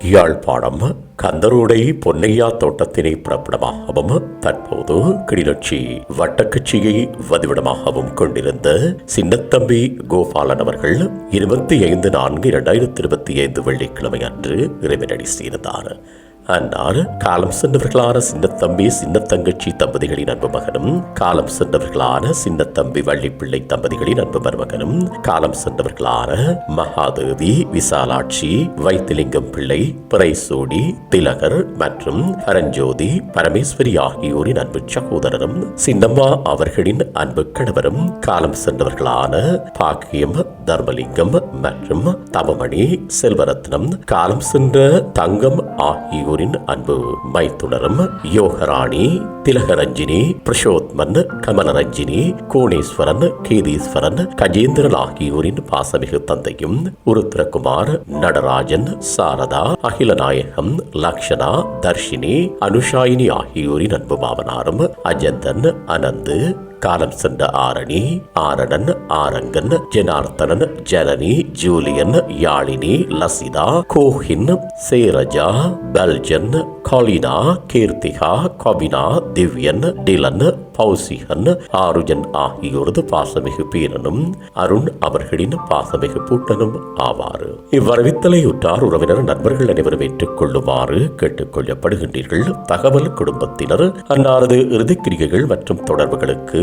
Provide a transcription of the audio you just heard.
யாழ்ப்பாணம் கந்தரோடை பொன்னையா தோட்டத்தினை புறப்படமாகவும் தற்போது கிளிநொச்சி வட்டக்கட்சியை வதிவிடமாகவும் கொண்டிருந்த சின்னத்தம்பி கோபாலன் அவர்கள் இருபத்தி ஐந்து நான்கு இரண்டாயிரத்தி இருபத்தி ஐந்து வெள்ளிக்கிழமை அன்று இறைவனடி செய்தார். அன்னார் காலம் சென்றவர்களான சின்னத்தம்பி சின்னத்தங்கச்சி தம்பதிகளின் அன்பு மகனும் காலம் சென்றவர்களான சின்னத்தம்பி வள்ளிப்பிள்ளை தம்பதிகளின் அன்பு மருமகனும் காலம் சென்றவர்களான மகாதேவி விசாலாட்சி வைத்திலிங்கம் பிள்ளை பிரைசோடி திலகர் மற்றும் பரஞ்சோதி பரமேஸ்வரி ஆகியோரின் அன்பு சகோதரரும் சின்னம்மா அவர்களின் அன்பு கணவரும் காலம் சென்றவர்களான பாக்கியம் தர்மலிங்கம் மற்றும் தவமணி செல்வரத்னம் காலம் சென்ற தங்கம் ஆகியோரின் அன்பு மைத்துணரும் யோகராணி திலகரஞ்சினி பிரசோத்மன் கமலரஞ்சினி கோணேஸ்வரன் கேதீஸ்வரன் கஜேந்திரன் ஆகியோரின் பாசமிகு தந்தையும் உருத்ரகுமார் நடராஜன் சாரதா அகிலநாயகம் லக்ஷனா தர்ஷினி அனுஷாயினி ஆகியோரின் அன்பு மாமனாரும் அஜந்தன் அனந்து காலம் சென்ற ஆரணி ஆரணன் ஆரங்கன் ஜனார்த்தனன் ஜனனி ஜூலியன் யாழினி லசிதா கோஹின் சேரஜா பெல்ஜன் காலினா கீர்த்திகா கவினா திவ்யன் டிலன் பௌசிகன் ஆருஜன் ஆகியோரது பாசமிகு பீரனும் அருண் அவர்களின் பாசமிகு பூட்டனும் ஆவார் இவ்வரவித்தலை உற்றார் உறவினர் நண்பர்கள் அனைவரும் ஏற்றுக்கொள்ளுமாறு கேட்டுக்கொள்ளப்படுகின்றீர்கள். தகவல் குடும்பத்தினர் அன்னாரது இறுதிக்கிரிகைகள் மற்றும் தொடர்புகளுக்கு